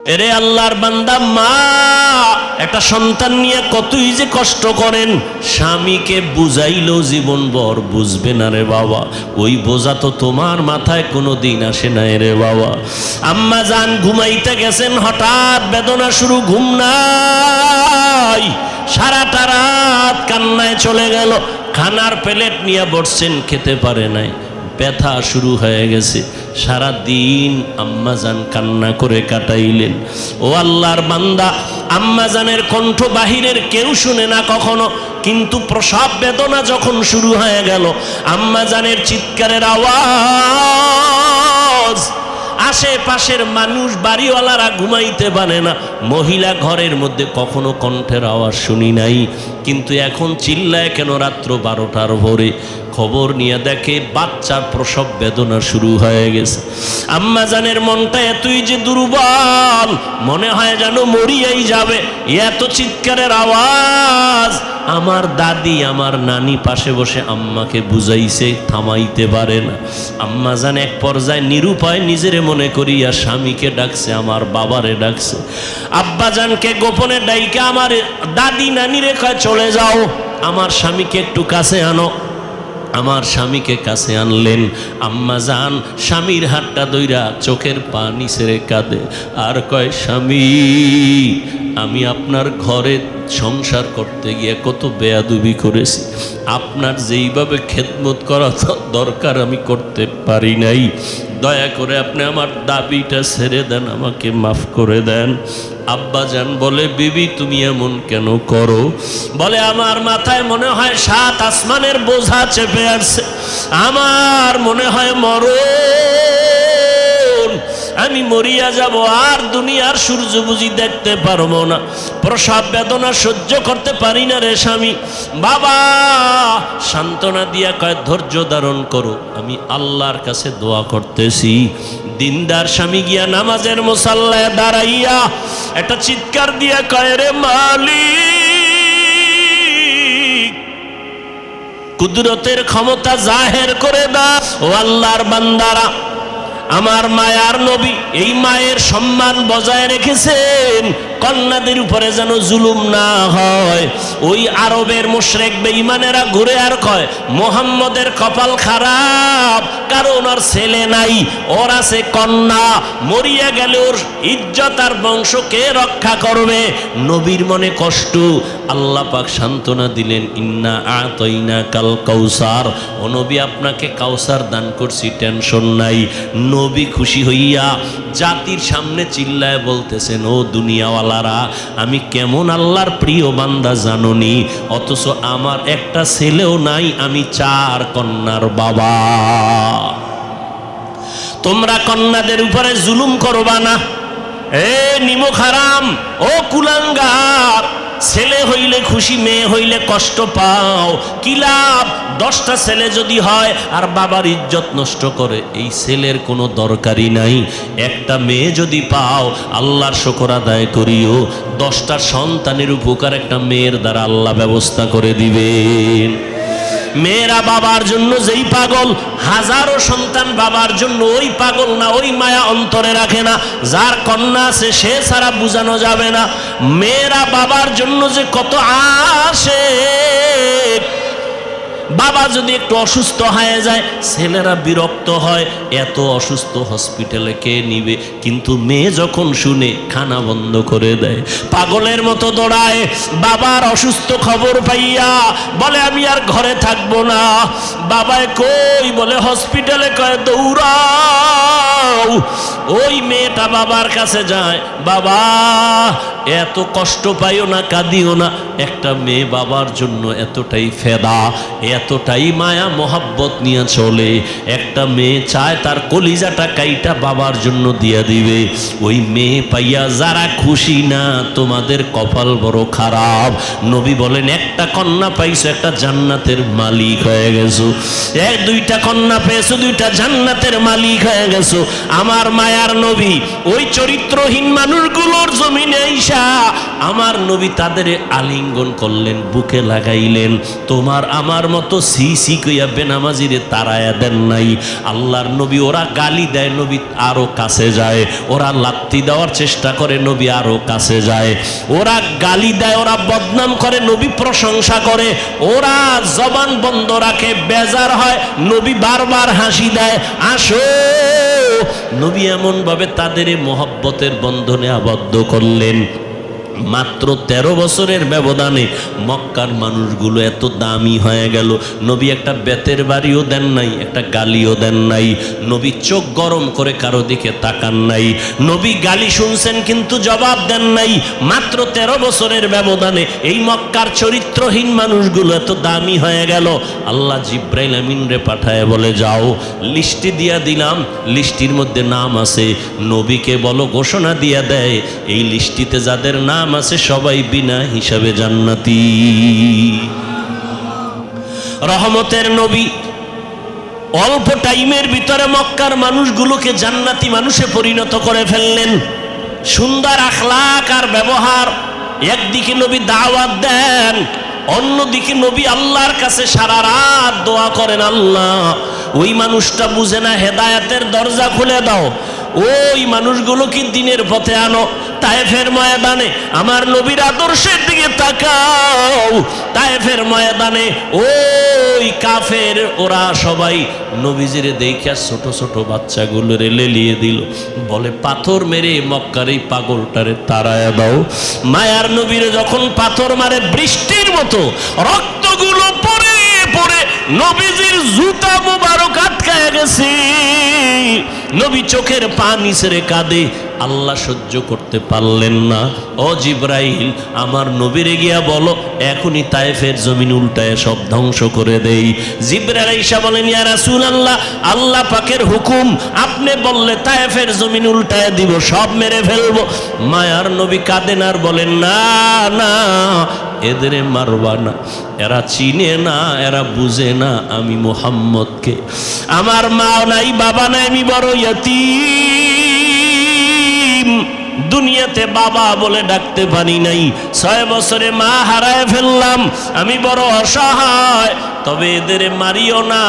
এরে আল্লাহর বান্দা, মা, একটা সন্তান নিয়ে কতই যে কষ্ট করেন, স্বামীকে বুঝাইলেও জীবন বর বুঝবে না রে বাবা। ওই বোঝা তো তোমার মাথায় কোনো দিন আসে না রে বাবা। আম্মা যান ঘুমাইতে গেছেন, হঠাৎ বেদনা শুরু, ঘুম নাই। সারাটা রাত কান্নায় চলে গেল, খানার প্লেট নিয়ে বসছেন, খেতে পারে নাই। ব্যথা শুরু হয়ে গেছে। সারা দিন আম্মাজান কান্না করে কাটাইলেন। ও আল্লাহর বান্দা, আম্মাজানের কণ্ঠ বাহিরের কেউ শুনে না কখনো, কিন্তু প্রসাব বেদনা যখন শুরু হয়ে গেল, আম্মাজানের চিৎকারের আওয়াজ আশেপাশের মানুষ, বাড়িওয়ালারা ঘুমাইতে পারে না। মহিলা ঘরের মধ্যে কখনো কণ্ঠের আওয়াজ শুনি নাই। কিন্তু এখন চিল্লায় কেন রাত্র বারোটার ভোরে? খবর নিয়ে দেখে বাচ্চার প্রসব বেদনা শুরু হয়ে গেছে। আম্মা জানের মনটা এতই যে দুর্বল, মনে হয় যেন মরিয়াই যাবে। এত চিৎকারের আওয়াজ। আমার দাদি, আমার নানি পাশে বসে আম্মাকে বুঝাইছে, থামাইতে পারে না। আম্মা জান এক পর্যায়ে নিরুপায় নিজের মনে করিয়া স্বামীকে ডাকছে, আমার বাবারে ডাকছে। আব্বা জানকে গোপনে ডাইকে আমার দাদি নানি রেখায় চলে যাও, আমার স্বামীকে একটু কাছে আনো। আমার স্বামীকে কাছে আনলেন। আম্মা যান স্বামীর হাতটা দইরা চোখের পানি সেরে কাঁদে। আর কয়, স্বামী, আমি আপনার ঘরে সংসার করতে গিয়ে কত বেয়াদুবি করেছি। আপনার যেইভাবে খেদমত করা দরকার আমি করতে পারি নাই। দয়া করে আপনি আমার দাবিটা ছেড়ে দেন, আমাকে মাফ করে দেন। আব্বা যান বলে, বিবি, তুমি এমন কেন করো? বলে, আমার মাথায় মনে হয় সাত আসমানের বোঝা চেপে আসছে। আমার মনে হয় মরণ আমি মরিয়া যাব, আর দুনিয়ার সূর্য বুঝি দেখতে পারব না। প্রসব বেদনা সহ্য করতে পারি না রে স্বামী। বাবা, সান্ত্বনা দিয়া কয়, ধৈর্য ধারণ করো, আমি আল্লাহর কাছে দোয়া করতেছি। দিনদার স্বামী গিয়া নামাজের মুসাল্লায় দাঁড়াইয়া একটা চিৎকার দিয়া কয়, রে মালিক, কুদরতের ক্ষমতা জাহের করে দাও, ও আল্লাহর বান্দারা। আমার মায়ার নবী এই মায়ের সম্মান বজায় রেখেছেন। কন্যাদের উপরে যেন জুলুম না হয়। ওই আরবের মুশরেক বেঈমানেরা ঘুরে আর কয়, মোহাম্মদের কপাল খারাপ, কারণ ওর ছেলে নাই, ওর আছে কন্যা, মরিয়া গেলে ওর ইজ্জত আর বংশকে রক্ষা করবে? নবীর মনে কষ্ট, আল্লাহ পাক সান্ত্বনা দিলেন, ইন্না আতইনা কাল কাউসার। ও নবী, আপনাকে কাউসার দান করছি, টেনশন নাই। নবী খুশি হইয়া জাতির সামনে চিল্লায় বলতেছেন, ও দুনিয়াওয়ালারা আমি কেমন আল্লাহর প্রিয় বান্দা জাননি, অথচ আমার একটা ছেলেও নাই, আমি চার কন্যার বাবা। তোমরা কন্যাদের উপরে জুলুম করবা না। এ নিমক ও কুলাঙ্গার ছেলে হইলে খুশি, মেয়ে হইলে কষ্ট পাও। কি লাভ? দশটা ছেলে যদি হয়, আর বাবার ইজ্জত নষ্ট করে, এই ছেলের কোনো দরকারই নাই। একটা মেয়ে যদি পাও, আল্লাহর শকর আদায় করিও। দশটা সন্তানের উপকার একটা মেয়ের দ্বারা আল্লাহ ব্যবস্থা করে দিবেন। মেয়েরা বাবার জন্য যেই পাগল, হাজারো সন্তান বাবার জন্য ওই পাগল না, ওই মায়া অন্তরে রাখে না। যার কন্যা আছে, সে ছাড়া বোঝানো যাবে না। মেয়েরা বাবার জন্য যে কত আসে বাবা যদি একটু অসুস্থ হয়ে যায়, ছেলেরা বিরক্ত হয়, এত অসুস্থ হসপিটালে কে নিবে? কিন্তু মেয়ে যখন শুনে, খানা বন্ধ করে দেয়। পাগলের মতো দৌড়ায়, বাবার অসুস্থ খবর পাইয়া বলে, আমি আর ঘরে থাকব না। বাবায় কই বলে, হসপিটালে কয়, দৌড়াও। ওই মেয়েটা বাবার কাছে যায়, বাবা, এত কষ্ট পাইও না, কাঁদিও না। একটা মেয়ে বাবার জন্য এতটাই ফেদা এতটাই মায়া, মোহাব্বত নিয়ে চলে। একটা মেয়ে চায় তার কলিজাটা কাইটা বাবার জন্য দিয়ে দিবে। ওই মেয়ে পাইয়া যারা খুশি না, তোমাদের কপাল বড় খারাপ। নবী বলেন, একটা কন্যা পাইছো, একটা জান্নাতের মালিক হয়ে গেছো। এক দুইটা কন্যা পেয়েছ, দুইটা জান্নাতের মালিক হয়ে গেছো। আমার মায়ার নবী, ওই চরিত্রহীন মানুষগুলোর জমিনে আইসা আমার নবী তাদের আলিঙ্গন করলেন, বুকে লাগাইলেন। তোমার আমার মতো সি সি কইয়া বেনামাজিরে তারায়া দেন নাই। আল্লাহর নবী, ওরা গালি দেয়, নবী আরও কাছে যায়। ওরা লাত্তি দেওয়ার চেষ্টা করে, নবী আরও কাছে যায়। ওরা গালি দেয়, ওরা বদনাম করে, নবী প্রশংসা করে। ওরা জবান বন্ধ রাখে, বেজার হয়, নবী বারবার হাসি দেয়, আসো। নবী এমনভাবে তাদের মহব্বতের বন্ধনে আবদ্ধ করলেন। মাত্র ১৩ বছরের ব্যবধানে মক্কার মানুষগুলো এত দামি হয়ে গেল। নবী একটা বেতের বাড়িও দেন নাই, একটা গালিও দেন নাই। নবী চোখ গরম করে কারও দিকে তাকান নাই। নবী গালি শুনছেন কিন্তু জবাব দেন নাই। মাত্র ১৩ বছরের ব্যবধানে এই মক্কার চরিত্রহীন মানুষগুলো এত দামি হয়ে গেল। আল্লাহ জিব্রাইল আমিন রে পাঠায় বলে, যাও, লিস্টি দিয়া দিলাম লিস্টির মধ্যে নাম আছে। নবীকে বলো, ঘোষণা দিয়া দেয়। এই লিস্টিতে যাদের নাম আছে সবাই বিনা হিসাবে জান্নাতি। রহমতের নবী অল্প টাইমের ভিতরে মক্কার মানুষগুলোকে জান্নাতি মানুষে পরিণত করে ফেললেন। সুন্দর আখলাক আর ব্যবহার। একদিকে নবী দাওয়াত দেন, অন্যদিকে নবী আল্লাহর কাছে সারা রাত দোয়া করেন, আল্লাহ, ওই মানুষটা বুঝে না, হেদায়াতের দরজা খুলে দাও। ওই মানুষগুলো কি দিনের পথে আনো? তায়েফের ময়দানে আমার নবীর আদর্শের দিকে তাকাও। তায়েফের ময়দানে ওই কাফের, ওরা সবাই নবীজির দেখিয়া ছোট ছোট বাচ্চাগুলো লেলিয়ে দিল। বলে, পাথর মেরে মক্কার এই পাগলটারে তারায় দাও। মায়ার নবীরে যখন পাথর মারে বৃষ্টির মতো, রক্তগুলো পড়ে পড়ে নবীজির জুতা মুবারক আটকায় গেছে। নবী চোখের পানি ছেড়ে কাঁদে। আল্লাহ সহ্য করতে পারলেন না। ও জিব্রাইল, আমার নবীরে গিয়া বলো, এখনই তায়েফের জমিন উল্টায় সব ধ্বংস করে দেই। জিব্রাইল ঈশা বলেন, ইয়া রাসূল আল্লাহ আল্লাহ পাকের হুকুম, আপনি বললে তায়েফের জমিন উল্টায় দিব, সব মেরে ফেলব। মায়ার নবী কাঁদেন আর বলেন, না না, এদের মারবা না। এরা চিনে না, এরা বুঝে না আমি মোহাম্মদকে। আমার মা নাই, বাবা নাই, আমি বড় ইয়তীম। দুনিয়াতে বাবা বলে ডাকতে পারি নাই। ছয় বছরে মা হারায় ফেললাম, আমি বড় অসহায়। তবে এদের মারিও না।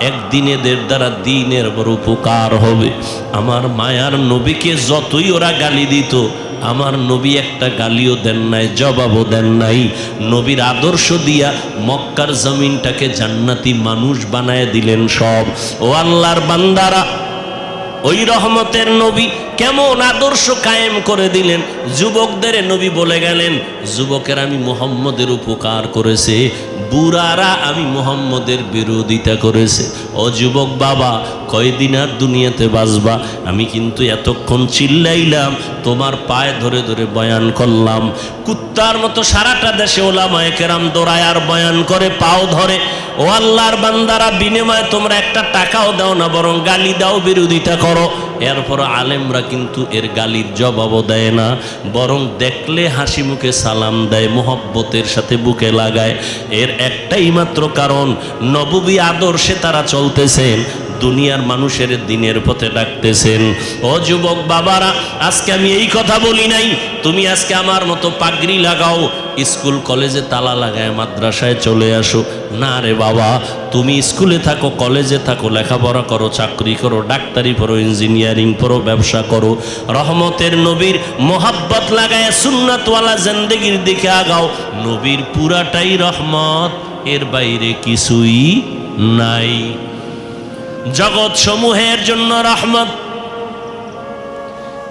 একদিন এদের দ্বারা দিনের বড় উপকার হবে। আমার মায়ার নবীকে যতই ওরা গালি দিত আমার নবী একটা গালিও দেন নাই, জবাবও দেন নাই। নবীর আদর্শ দিয়া মক্কার জমিনটাকে জান্নাতি মানুষ বানায় দিলেন সব। ও আল্লাহর বান্দারা, ওই রহমতের নবী কেমন আদর্শ কায়েম করে দিলেন? যুবকদের নবী বলে গেলেন, যুবকের আমি মোহাম্মদের উপকার করেছে, বুড়ারা আমি মোহাম্মদের বিরোধিতা করেছে। ও যুবক বাবা, কয়দিন আর দুনিয়াতে বাঁচবা? আমি কিন্তু এতক্ষণ চিল্লাইলাম, তোমার পায়ে ধরে ধরে বয়ান করলাম। কুত্তার মতো সারাটা দেশে ওলামায় কেরাম দৌড়ায় আর বয়ান করে, পাও ধরে, ও আল্লাহর বান্দারা, বিনিময়ে তোমরা একটা টাকাও দাও না, বরং গালি দাও, বিরোধিতা করো। এরপর আলেমরা কিন্তু এর গালির জবাবও দেয় না, বরং দেখলে হাসি মুখে সালাম দেয়, মোহব্বতের সাথে বুকে লাগায়। এর একটাই মাত্র কারণ, নববী আদর্শে তারা চলতেছেন দুনিয়ার মানুষের দিনের পথে ডাকতেছেন। ও যুবক বাবারা, আজকে আমি এই কথা বলি নাই, তুমি আজকে আমার মতো পাগড়ি লাগাও, স্কুল কলেজে তালা লাগায় মাদ্রাসায় চলে আসো। না রে বাবা, তুমি স্কুলে থাকো, কলেজে থাকো, লেখাপড়া করো, চাকরি করো, ডাক্তারি পড়ো, ইঞ্জিনিয়ারিং পড়ো, ব্যবসা করো। রহমতের নবীর মোহাব্বত লাগায় সুন্নাতওয়ালা জিন্দেগির দিকে আগাও। নবীর পুরাটাই রহমত, এর বাইরে কিছুই নাই। জগৎ সমূহের জন্য রহমত।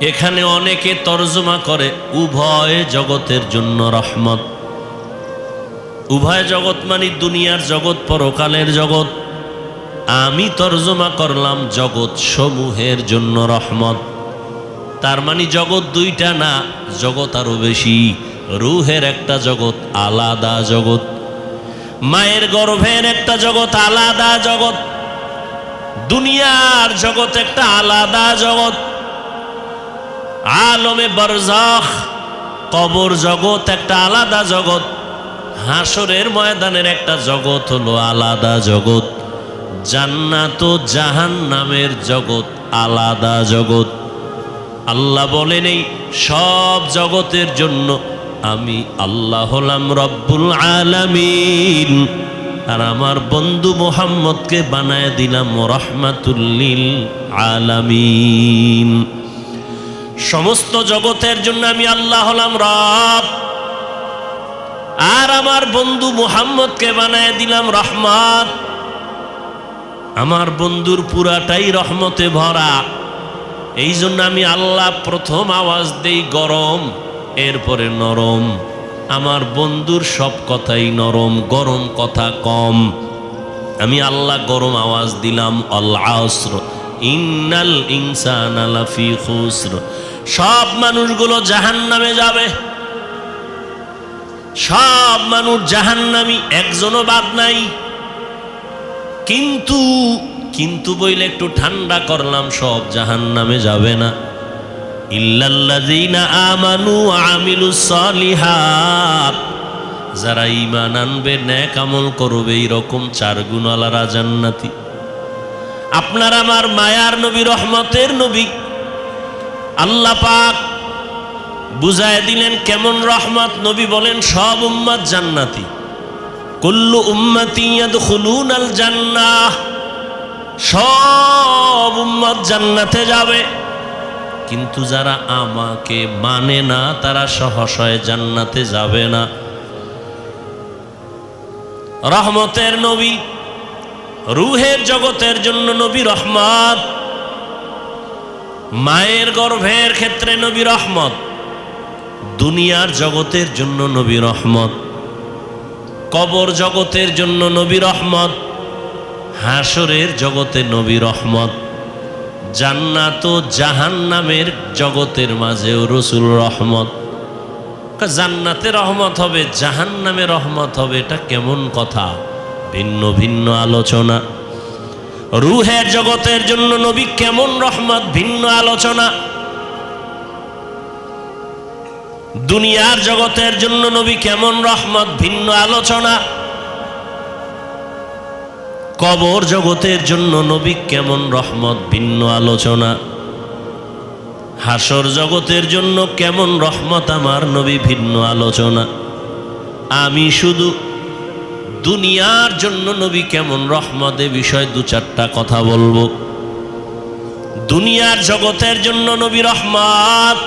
এখানে অনেকে তর্জমা করে, উভয় জগতের জন্য রহমত। উভয় জগৎ মানে দুনিয়ার জগৎ, পরকালের জগৎ। আমি তর্জমা করলাম জগৎ সমূহের জন্য রহমত। তার মানে জগৎ দুইটা না, জগৎ আরও বেশি। রুহের একটা জগৎ, আলাদা জগৎ। মায়ের গর্ভের একটা জগৎ, আলাদা জগৎ। দুনিয়ার জগৎ একটা আলাদা জগৎ। আলমে বরজাখ, কবর জগৎ একটা আলাদা জগৎ। হাসরের ময়দানের একটা জগৎ হলো আলাদা জগৎ। জান্নাত ও জাহান নামের জগৎ আলাদা জগৎ। আল্লাহ বলেন, এই সব জগতের জন্য আমি আল্লাহ হলাম রব্বুল আলামিন। আর আমার বন্ধু মোহাম্মদকে বানায় দিলাম রহমাতুল্লিল আলামিন। সমস্ত জগতের জন্য আমি আল্লাহ হলাম রব। আর আমার বন্ধু মুহাম্মদকে বানায় দিলাম রহমত আমার বন্ধুর পুরাটাই রহমতে ভরা। এই জন্য আমি আল্লাহ প্রথম আওয়াজ দেই গরম, এরপরে নরম। আমার বন্ধুর সব কথাই নরম, গরম কথা কম। আমি আল্লাহ গরম আওয়াজ দিলাম আল্লাহ ইন্নাল ইনসান সব মানুষগুলো জাহান নামে যাবে। সব মানুষ জাহান্নামি, একজনও বাদ নাই। কিন্তু কিন্তু বইলে একটু ঠান্ডা করলাম, সব জাহান্নামে যাবে না। ইল্লাল্লাযীনা আমানু আমিলুস সালিহাত। যারা ঈমান আনবে, ন্যাক আমল করবে, এইরকম চার গুণওয়ালারা জান্নাতি। আপনার আমার মায়ার নবী, রহমতের নবী, আল্লাহ পাক বুঝায় দিলেন কেমন রহমত, নবী বলেন সব উম্মত জান্নাতি। কুল্লু উম্মতি ইয়াদখুলুন আল জান্নাহ। সব উম্মত জান্নাতে যাবে। কিন্তু যারা আমাকে মানে না, তারা সহসয় জান্নাতে যাবে না। রহমতের নবী, রুহের জগতের জন্য নবী রহমত। মায়ের গর্ভের ক্ষেত্রে নবী রহমত। দুনিয়ার জগতের জন্য নবী রহমত। কবর জগতের জন্য নবী রহমত। হাসরের জগতে নবী রহমত। জান্নাত ও জাহান্নামের জগতের মাঝেও রসুল রহমত। জান্নাতে রহমত হবে, জাহান্নামে রহমত হবে, এটা কেমন কথা? ভিন্ন ভিন্ন আলোচনা। রুহের জগতের জন্য নবী কেমন রহমত, ভিন্ন আলোচনা। দুনিয়ার জগতের জন্য নবী কেমন রহমত, ভিন্ন আলোচনা। কবর জগতের জন্য নবী কেমন রহমত, ভিন্ন আলোচনা। হাসর জগতের জন্য কেমন রহমত, আমার নবী ভিন্ন আলোচনা। আমি শুধু দুনিয়ার জন্য নবী কেমন রহমত, এ বিষয়ে দু চারটা কথা বলব। দুনিয়ার জগতের জন্য নবী রহমত,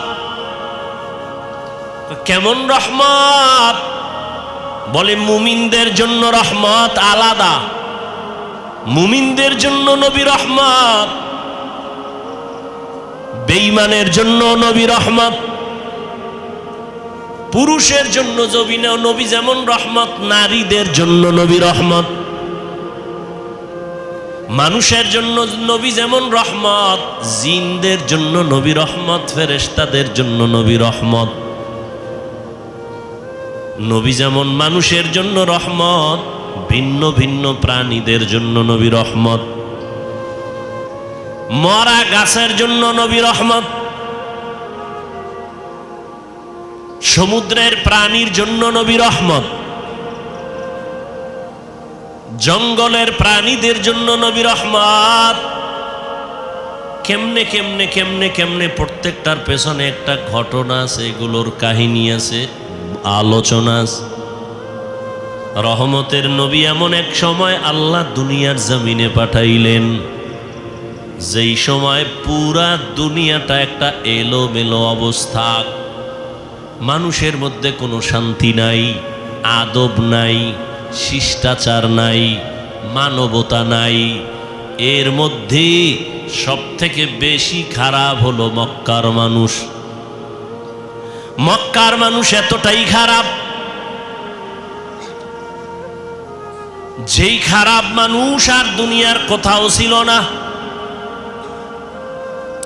কেমন রহমত? বলে মুমিনদের জন্য রহমত আলাদা। মুমিনদের জন্য নবী রহমত, বেঈমানের জন্য নবী রহমত, পুরুষের জন্য জবি নবী যেমন রহমত, নারীদের জন্য নবী রহমত। মানুষের জন্য নবী যেমন রহমত, জিনদের জন্য নবী রহমত, ফেরেশতাদের জন্য নবী রহমত। নবী যেমন মানুষের জন্য রহমত ভিন্ন ভিন্ন প্রাণীদের জন্য নবী রহমত। মরা গাছের জন্য নবী রহমত। সমুদ্রের প্রাণীর জন্য নবী রহমত। জঙ্গলের প্রাণীদের জন্য নবী রহমত। কেমনে কেমনে কেমনে কেমনে প্রত্যেকটার পেছনে একটা ঘটনা আছে, এগুলোর কাহিনী আছে, আলোচনা আছে। রহমতের নবী এমন এক সময় আল্লাহ দুনিয়ার জমিনে পাঠাইলেন। যেই সময় পুরা দুনিয়াটা একটা এলোমেলো অবস্থা। মানুষের মধ্যে কোনো শান্তি নাই, আদব নাই, শিষ্টাচার নাই, মানবতা নাই। এর মধ্যে সব থেকে বেশি খারাপ হলো মক্কার মানুষ। মক্কার মানুষ এতটাই খারাপ যেই খারাপ মানুষ আর দুনিয়ার কোথাও ছিল না।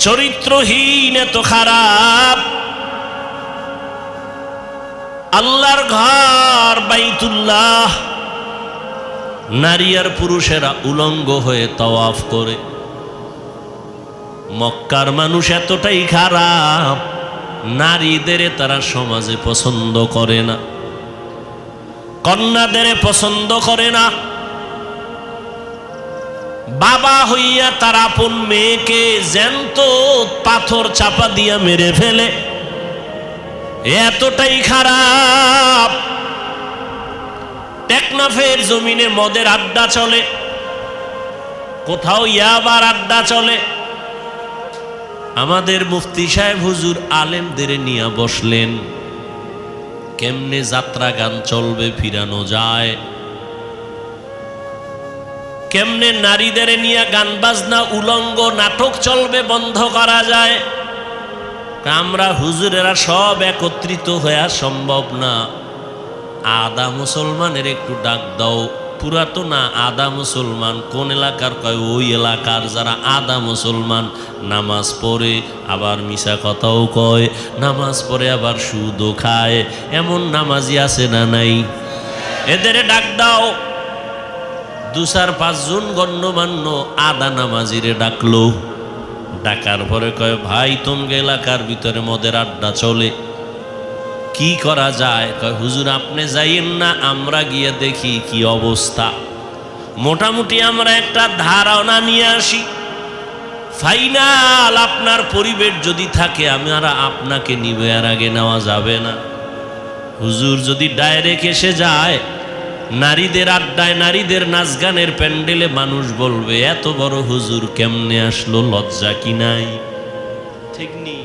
চরিত্রহীন এত খারাপ। আল্লাহর ঘর বাইতুল্লাহ। নারী আর পুরুষেরা উলঙ্গ হয়ে তওয়াফ করে। মক্কার মানুষ এতটাই খারাপ নারীদের তারা সমাজে পছন্দ করে না। কন্যাদের পছন্দ করে না। বাবা হইয়া তার আপন মেয়েকে জ্যান্ত পাথর চাপা দিয়া মেরে ফেলে। এতটাই খারাপ। টেকনাফের জমিনে মদের আড্ডা চলে। কোথাও ইয়াবার আড্ডা চলে। আমাদের মুফতি সাহেব হুজুর আলেমদের নিয়ে বসলেন। কেমনে যাত্রা গান চলবে ফিরানো যায়? কেমনে নারীদের নিয়ে গান বাজনা, উলঙ্গ নাটক চলবে বন্ধ করা যায়? আমরা হুজুরেরা সব একত্রিত হয়ে সম্ভব না। আদা মুসলমানের একটু ডাক দাও। পুরাতো না আদা মুসলমান, কোন এলাকার কয়, ওই এলাকার যারা আদা মুসলমান, নামাজ পড়ে আবার মিশা কথাও কয়, নামাজ পড়ে আবার সুদও খায়, এমন নামাজি আছে না নাই? এদের ডাক দাও। দু চার পাঁচজন গণ্যমান্য আদা নামাজিরে ডাকলো। ডাকার পরে কয়, ভাই তোমগে এলাকার ভিতরে মদের আড্ডা চলে। কি করা যায়? কয়, হুজুর, আপনি যাইয়েন না, আমরা গিয়ে দেখি কি অবস্থা। মোটামুটি আমরা একটা ধারণা নিয়ে আসি। ফাইনাল আপনার পরিবেশ যদি থাকে আমরা আপনাকে নিবে আর আগে নেওয়া যাবে না। হুজুর যদি ডাইরেক্ট এসে যায়, নারীদের আড্ডায়, নারীদের নাচ গানের প্যান্ডেলে মানুষ বলবে, এত বড় হুজুর কেমনে আসলো? লজ্জা কি নাই? ঠিক নি।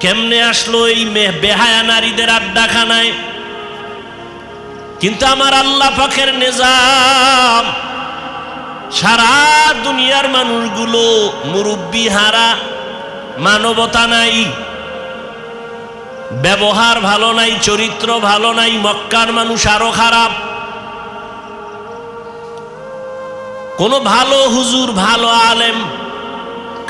কেমনে আসলো এই বেহায়া নারীদের আড্ডাখানায়? কিন্তু আমার আল্লাহ পাখের নিজাম, সারা দুনিয়ার মানুষগুলো মুরব্বী হারা, মানবতা নাই, ব্যবহার ভালো নাই, চরিত্র ভালো নাই, মক্কার মানুষ আরও খারাপ। কোনো ভালো হুজুর, ভালো আলেম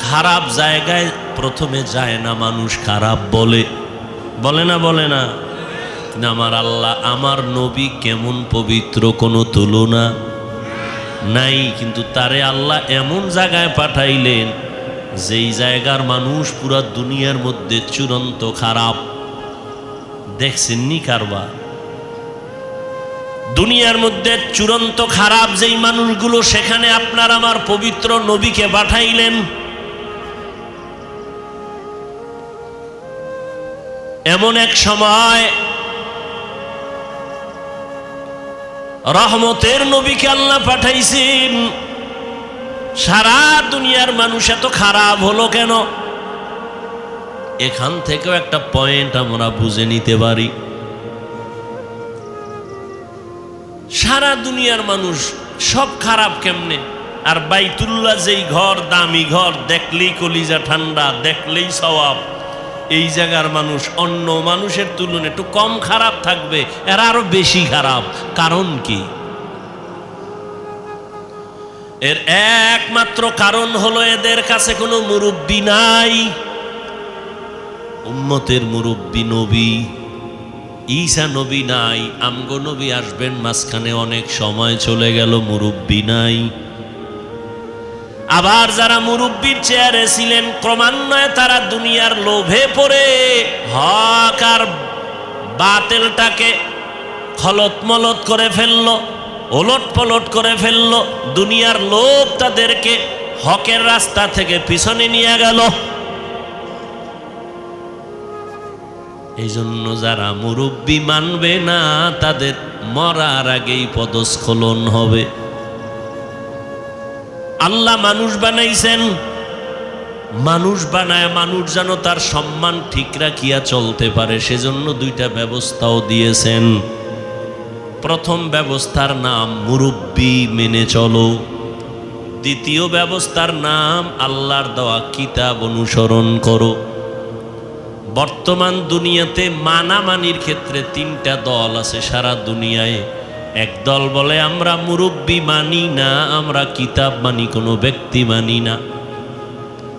খারাপ জায়গায় প্রথমে যায় না মানুষ খারাপ বলে। বলে না বলে না। আমার আল্লাহ, আমার নবী কেমন পবিত্র কোনো তুলনা নাই। কিন্তু তারে আল্লাহ এমন জায়গায় পাঠাইলেন, যেই জায়গার মানুষ পুরা দুনিয়ার মধ্যে চূড়ান্ত খারাপ। দেখছেননি কারবার? দুনিয়ার মধ্যে চূড়ান্ত খারাপ যেই মানুষগুলো, সেখানে আপনার আমার পবিত্র নবীকে পাঠাইলেন এমন এক সময় রহমতের নবীকে আল্লাহ পাঠাইছেন, সারা দুনিয়ার মানুষ এত খারাপ হলো কেন? এখান থেকেও একটা পয়েন্ট আমরা বুঝে নিতে পারি। সারা দুনিয়ার মানুষ সব খারাপ কেমনে? আর বাইতুল্লাহ যেই ঘর, দামি ঘর, দেখলেই কলিজা ঠান্ডা, দেখলেই সওয়াব। এই জায়গার মানুষ, অন্য মানুষের তুলনায় একটু কম খারাপ থাকবে, এরা আরও বেশি খারাপ। কারণ কি? এর একমাত্র কারণ হলো এদের কাছে কোনো মুরব্বী নাই। উম্মতের মুরব্বী নবী, ঈসা নবী নাই, আমগো নবী আসবেন মাঝখানে অনেক সময় চলে গেল, মুরব্বী নাই। আবার যারা মুরব্বীর চেয়ারে ছিলেন, ক্রমান্বয়ে তারা দুনিয়ার লোভে পড়ে। হক আর বাতেলটাকে খলত মলত করে ফেলল ওলট পলট করে ফেলল। দুনিয়ার লোভ তাদেরকে হকের রাস্তা থেকে পিছনে নিয়ে গেল। এই জন্য যারা মুরব্বী মানবে না, তাদের মরার আগেই পদস্খলন হবে। আল্লাহ মানুষ বানাইছেন। মানুষ বানায়, মানুষ যেন তার সম্মান ঠিক রাখিয়া চলতে পারে, সেজন্য দুইটা ব্যবস্থাও দিয়েছেন। প্রথম ব্যবস্থার নাম মুরব্বী মেনে চলো। দ্বিতীয় ব্যবস্থার নাম আল্লাহর দেওয়া কিতাব অনুসরণ করো। বর্তমান দুনিয়াতে মানামানির ক্ষেত্রে তিনটা দল আছে সারা দুনিয়ায়। এক দল বলে, আমরা মুরব্বী মানি না, আমরা কিতাব মানি, কোনো ব্যক্তি মানি না।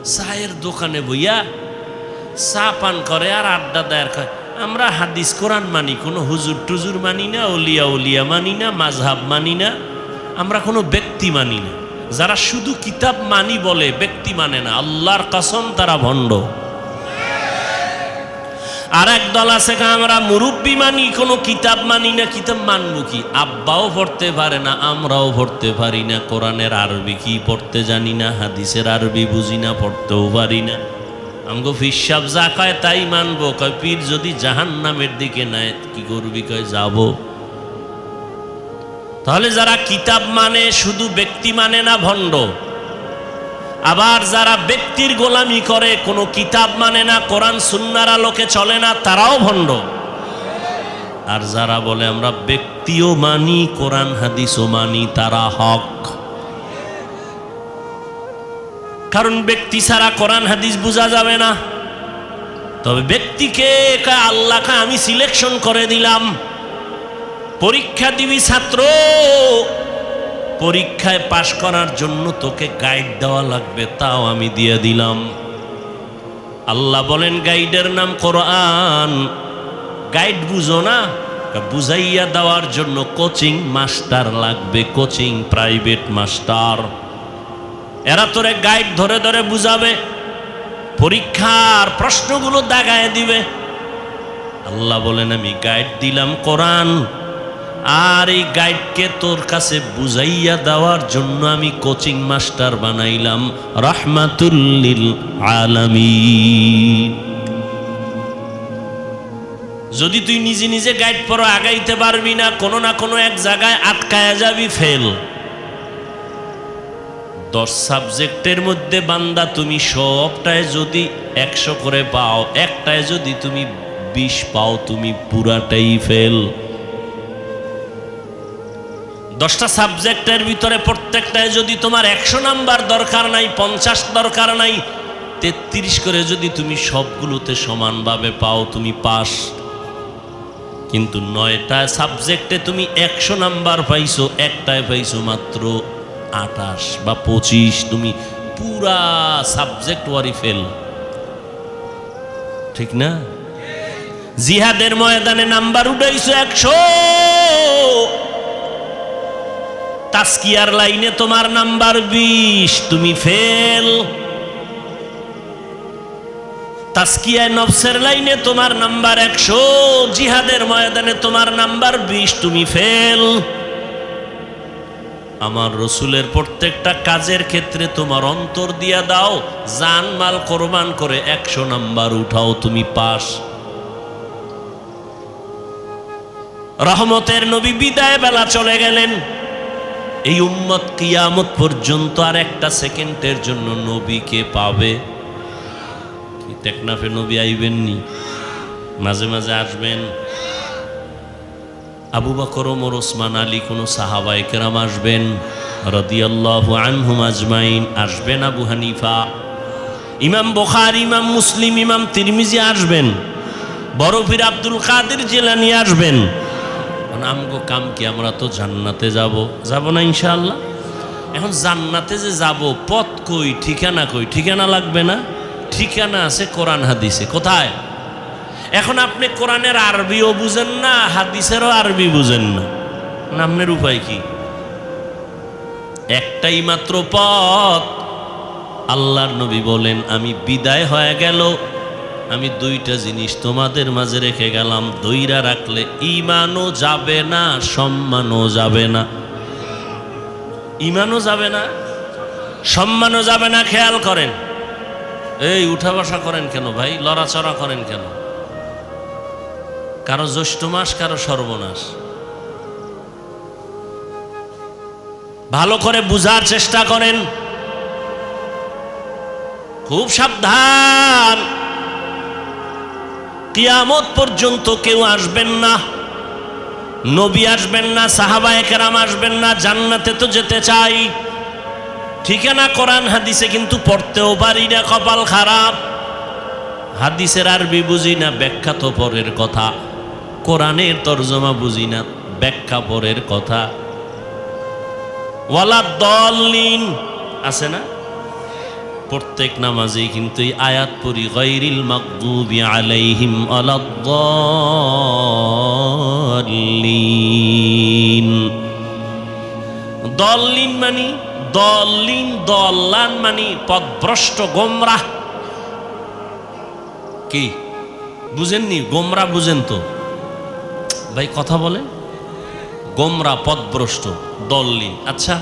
চায়ের দোকানে বইয়া চা পান করে আর আড্ডা দেয়ার খায় আমরা হাদিস, কোরআন মানি, কোনো হুজুর টুজুর মানি না, অলিয়া উলিয়া মানি না মাঝহাব মানি না, আমরা কোনো ব্যক্তি মানি না। যারা শুধু কিতাব মানি বলে, ব্যক্তি মানে না, আল্লাহর কসম তারা ভণ্ড। আর এক দল আছে আমরা মুরব্বী মানি, কোনো কিতাব মানি না, কিতাব মানবো কি? আব্বাও পড়তে পারে না, আমরাও পড়তে পারি না, কোরআনের আরবি কি পড়তে জানি না, হাদিসের আরবি বুঝি না, পড়তেও পারি না। আমগো ফিসাব যা কয় তাই মানবো, কয় পীর যদি জাহান নামের দিকে নেয়, কি করবি কয়, যাব। তাহলে যারা কিতাব মানে শুধু ব্যক্তি মানে না, ভণ্ড। আবার যারা ব্যক্তির গোলামি করে, কোনো কিতাব মানে না, কোরআন সুন্নার আলোকে চলে না, তারাও ভণ্ড। আর যারা বলে, আমরা ব্যক্তিও মানি, কোরআন, হাদিসও মানি, তারা হক। কারণ ব্যক্তি ছাড়া কোরআন, হাদিস বোঝা যাবে না। তবে ব্যক্তিকে কা আল্লাহকে আমি সিলেকশন করে দিলাম। পরীক্ষা দিবি ছাত্র পরীক্ষায় পাশ করার জন্য তোকে গাইড দেওয়া লাগবে, তাও আমি দিয়ে দিলাম। আল্লাহ বলেন গাইডের নাম কোরআন। গাইড বুঝো না? বুঝাইয়া দেওয়ার জন্য কোচিং মাস্টার লাগবে কোচিং প্রাইভেট মাস্টার এরা তোরে গাইড ধরে ধরে বুঝাবে, পরীক্ষার প্রশ্নগুলো দাগায় দিবে। আল্লাহ বলেন, আমি গাইড দিলাম কোরআন। আর এই গাইডকে তোর কাছে বুঝাইয়া দেওয়ার জন্য আমি কোচিং মাস্টার বানাইলাম। রহমাতুল্লিল আলামী যদি তুই নিজে নিজে গাইড পড়ো আগাইতে পারবি না, কোনো না কোনো এক জায়গায় আটকায়া যাবি, ফেল। দশ সাবজেক্টের মধ্যে বান্দা তুমি সবটায় যদি একশো করে পাও, একটায় যদি তুমি বিশ পাও, তুমি পুরাটাই ফেল। দশটা সাবজেক্টের ভিতরে প্রত্যেকটায় যদি তোমার একশো নাম্বার দরকার নাই, পঞ্চাশ দরকার নাই, তেত্রিশ করে যদি তুমি সবগুলোতে সমানভাবে পাও, তুমি পাস। কিন্তু নয়টা সাবজেক্টে তুমি একশো নাম্বার পাইছো, একটায় পাইছো মাত্র আটাশ বা পঁচিশ। তুমি পুরা সাবজেক্ট ওয়ারি ফেল। ঠিক না? জিহাদের ময়দানে নাম্বার উঠাইছো একশো। তাস্কিয়ার লাইনে তোমার নাম্বার বিশ, তুমি ফেল। তাস্কিয়ায় নফসের লাইনে তোমার নাম্বার একশো, জিহাদের ময়দানে তোমার নাম্বার বিশ, তুমি ফেল। আমার রসুলের প্রত্যেকটা কাজের ক্ষেত্রে তোমার অন্তর দিয়া দাও, জান মাল কোরবান করে একশো নাম্বার উঠাও, তুমি পাস রহমতের নবী বিদায় বেলা চলে গেলেন। এই উম্মত কিয়ামত পর্যন্ত আর একটা সেকেন্ডের জন্য নবীকে পাবে। টেকনাফে নবী আইবেননি? মাঝে মাঝে আসবেন। আবু বকর, ওমর, ওসমান, আলী, কোনো সাহাবাই কেরাম আসবেন। রদিয়াল্লাহ আনহুম আজমাইন। আসবেন আবু হানিফা। ইমাম বখার, ইমাম মুসলিম, ইমাম তিরমিজি আসবেন। বরফির আব্দুল কাদের জেলানি আসবেন। এখন আমগো কাম কি আমরা তো জান্নাতে যাব? যাব না ইনশাআল্লাহ? এখন জান্নাতে যে যাব, পথ কই, ঠিকানা কই? ঠিকানা লাগবে না? ঠিকানা আছে কোরআন, হাদিসে। কোথায়? এখন আপনি কোরআনের আরবিও বুঝেন না, হাদিসেরও আরবি বুঝেন না। নামনের উপায় কি? একটাই মাত্র পথ। আল্লাহর নবী বলেন, আমি বিদায় হয়ে গেল আমি দুইটা জিনিস তোমাদের মাঝে রেখে গেলাম। দইরা রাখলে ইমানও যাবে না, সম্মানও যাবে না। ইমানও যাবে না, সম্মানও যাবে না, খেয়াল করেন। এই উঠা বসা করেন কেন ভাই? লড়াচড়া করেন কেন? কারও জ্যৈষ্ঠ মাস, কারও সর্বনাশ। ভালো করে বুঝার চেষ্টা করেন। খুব সাবধান। কিয়ামত পর্যন্ত কেউ আসবেন না। নবী আসবেন না সাহাবায়ে কেরাম আসবেন না, জান্নাতে তো যেতে চাই। ঠিকানা কোরআন হাদিসে কিন্তু পড়তেও পারি না, কপাল খারাপ। হাদিসের আরবি বুঝি না, ব্যাখ্যা তো পরের কথা। কোরআনের তর্জমা বুঝি না, ব্যাখ্যা পরের কথা। ওয়ালা দলিন আছে না? প্রত্যেক নামাজেই কিন্তু এই আয়াত পড়ি গৈরিল মাকদুবি আলাইহিম আলাদ্দাল্লিন দল্লিন মানি, দল্লিন, দল্লান মানি, পদভ্রষ্ট গোমরাহ। কি? বুঝেননি? গোমরা বুঝেন তো। ভাই, কথা বলেন। গোমরা, পদভ্রষ্ট, দল্লিন। আচ্ছা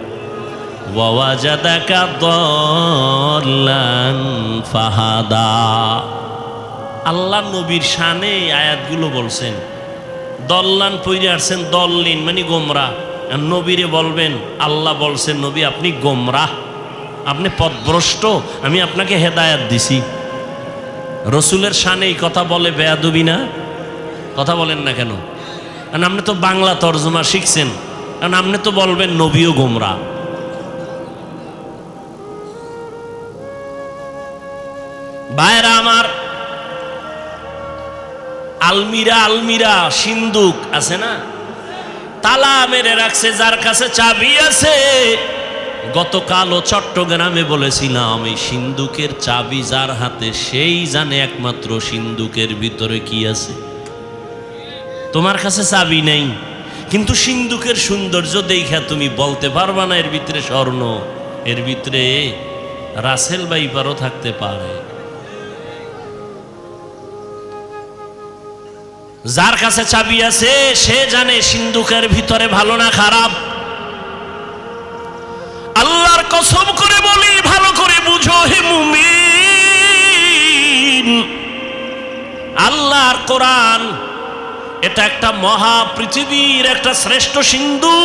ওয়াজাদাকা ফাহাদা আল্লাহ নবীর শানে আয়াতগুলো বলছেন, দল্লান পইরে আসছেন, দল্লিন মানে গোমরা। নবীরে বলবেন, আল্লাহ বলছেন, নবী আপনি গোমরা। আপনি পথভ্রষ্ট, আমি আপনাকে হেদায়াত দিছি। রসুলের শানে এই কথা বলে বেয়াদবি না? কথা বলেন না কেন? কারণ আপনি তো বাংলা তর্জমা শিখছেন। কারণ আপনি তো বলবেন, নবীও গোমরা। আলমিরা আলমিরা, সিন্দুক, আছে না? তালা মেরে রাখছে, যার কাছে চাবি আছে। গতকালও চট্টগ্রামে বলেছিলাম, এই সিন্দুকের চাবি যার হাতে, সেই জানে একমাত্র সিন্দুকের ভিতরে কি আছে। তোমার কাছে চাবি নেই, কিন্তু সিন্দুকের সৌন্দর্য দেখা তুমি বলতে পারবা না, এর ভিতরে স্বর্ণ, এর ভিতরে রাসেল বাইপারও থাকতে পারে। যার কাছে চাবি আছে, সে জানে সিন্ধুকের ভিতরে ভালো না খারাপ। আল্লাহর কসম করে বলি, ভালো করে বুঝো হে মুমিন। আল্লাহর কোরআন, এটা একটা মহা পৃথিবীর একটা শ্রেষ্ঠ সিন্ধু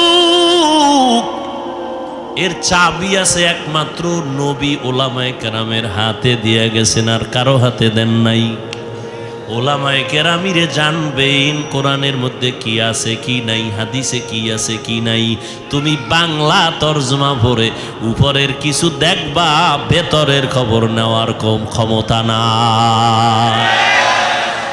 এর চাবি আছে একমাত্র নবী ওলামায় কেরামের হাতে, দিয়ে গেছেন আর কারও হাতে দেন নাই। ওলামায় কেরামিরে জানবেন কোরআনের মধ্যে কি আছে, কি নাই, হাদিসে কি আছে, কি নাই। তুমি বাংলা তর্জমা ভরে উপরের কিছু দেখবা, ভেতরের খবর নেওয়ার কম ক্ষমতা না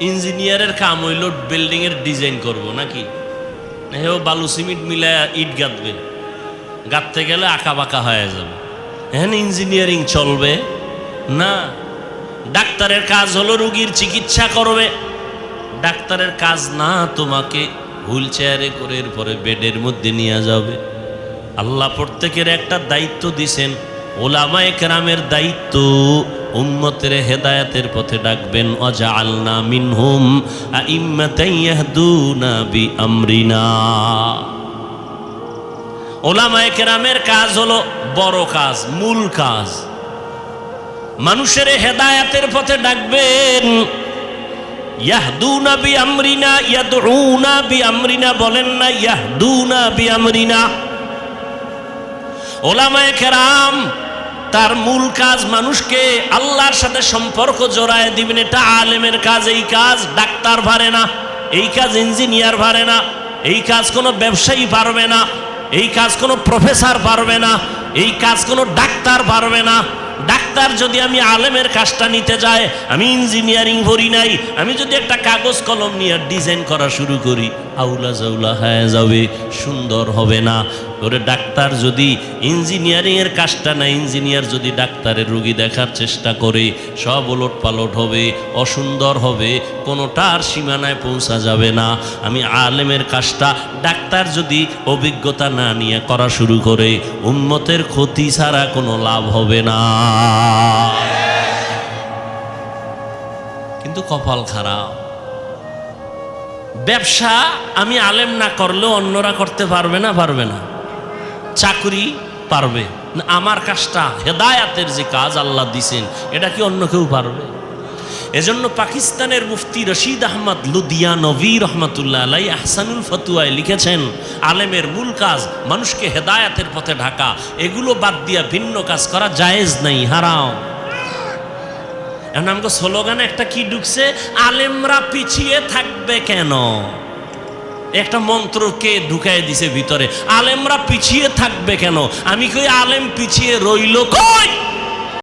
ইঞ্জিনিয়ারের কাম হইল বিল্ডিং এর ডিজাইন করব, নাকি? হেও বালু সিমেন্ট মিলায় ইট গাঁথবে। গাঁথতে গেলে আঁকা বাঁকা হয়ে যাবে। হ্যাঁ ইঞ্জিনিয়ারিং চলবে? না। ডাক্তারের কাজ হলো রুগীর চিকিৎসা করবে। ডাক্তারের কাজ না, তোমাকে হুইল চেয়ারে করে এরপরে বেডের মধ্যে নিয়ে যাবে। আল্লাহ প্রত্যেকের একটা দায়িত্ব দিছেন। ওলামায়ে কেরামের দায়িত্ব। উম্মতের হেদায়াতের পথে ডাকবেন অজা আলনা মিনহুম বি আমরিনা ওলামায়ে কেরামের কাজ হলো বড় কাজ, মূল কাজ। মানুষের হেদায়াতের পথে ডাকবেন, ইয়াহদুনা বি আমরিনা ইয়াদউনা বি আমরিনা বলেন না, ইয়াহদুনা বি আমরিনা ওলামায়ে কেরাম তার মূল কাজ মানুষকে আল্লাহর সাথে সম্পর্ক জোড়ায় দিবেন। এটা আলেমের কাজ, এই কাজ ডাক্তার পারে না, এই কাজ ইঞ্জিনিয়ার পারে না, এই কাজ কোনো ব্যবসায়ী পারবে না, এই কাজ কোনো প্রফেসর পারবে না, এই কাজ কোনো ডাক্তার পারবে না। ডাক্তার যদি আমি আলেমের কাজটা নিতে যাই আমি ইঞ্জিনিয়ারিং ভরি নাই, আমি যদি একটা কাগজ কলম নিয়ে ডিজাইন করা শুরু করি, আউলা জাউলা হয়ে যাবে, সুন্দর হবে না। ওরে ডাক্তার যদি ইঞ্জিনিয়ারিংয়ের কাজটা না, ইঞ্জিনিয়ার যদি ডাক্তারের রুগী দেখার চেষ্টা করে, সব ওলট পালট হবে, অসুন্দর হবে কোনোটার সীমানায় পৌঁছা যাবে না। আমি আলেমের কাজটা ডাক্তার যদি অভিজ্ঞতা না নিয়ে করা শুরু করে উন্মতের ক্ষতি ছাড়া কোনো লাভ হবে না। কিন্তু কপাল খারাপ। ব্যবসা আমি আলেম না করলেও অন্যরা করতে পারবে না পারবে না। চাকরি পারবে। আমার কাজটা হেদায়াতের যে কাজ আল্লাহ দিছেন, এটা কি অন্য কেউ পারবে? এজন্য পাকিস্তানের মুফতি রশিদ আহমদ লুদিয়া নবী রহমতুল্লাহ আলাই আহসানুল ফতুয়ায় লিখেছেন, আলেমের মূল কাজ মানুষকে হেদায়াতের পথে ঢাকা। এগুলো বাদ দিয়া ভিন্ন কাজ করা জায়েজ নাই হারাও এখন আমাকে স্লোগানে একটা কি ঢুকছে? আলেমরা পিছিয়ে থাকবে কেন? একটা মন্ত্রকে ঢুকাই দিছে ভিতরে? আলেমরা পিছিয়ে থাকবে কেন? আমি কই আলেম পিছিয়ে রইল কই?